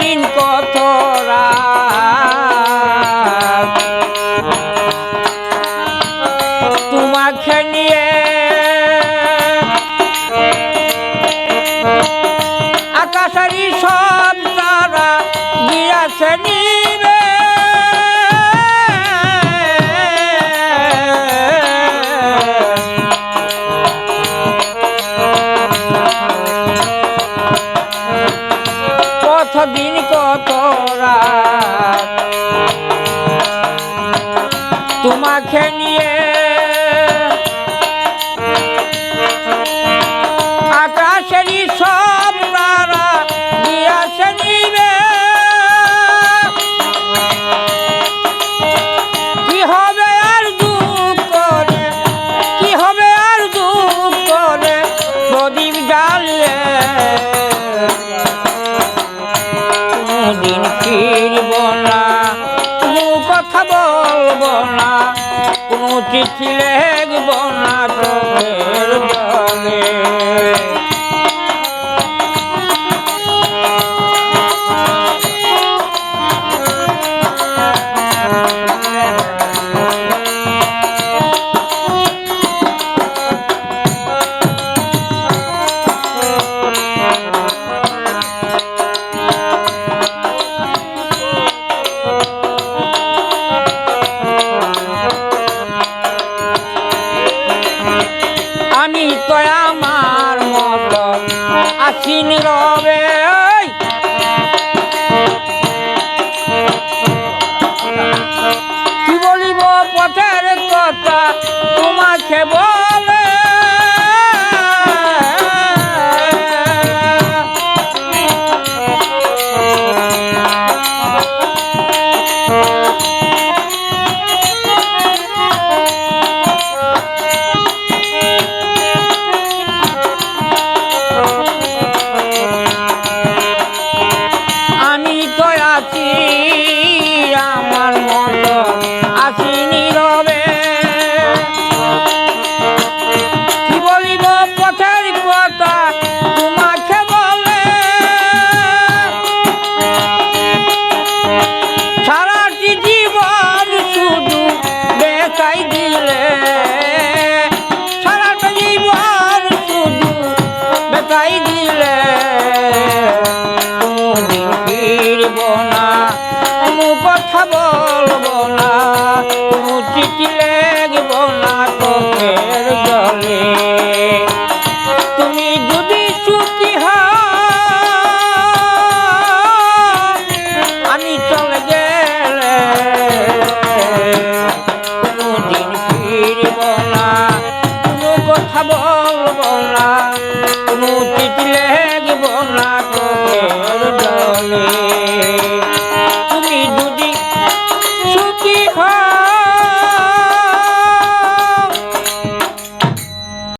দিন কত তোমাকে নিয়ে আকাশারি সব তারা গিয়াছে নিবে দিন কত রাত? তোমাকে কোনদিন ফিরব না। কোনো কথা বলব না কোনো চিঠি লিখব আসিন রবে। কি বলিব পথের কথা তোমাকে বল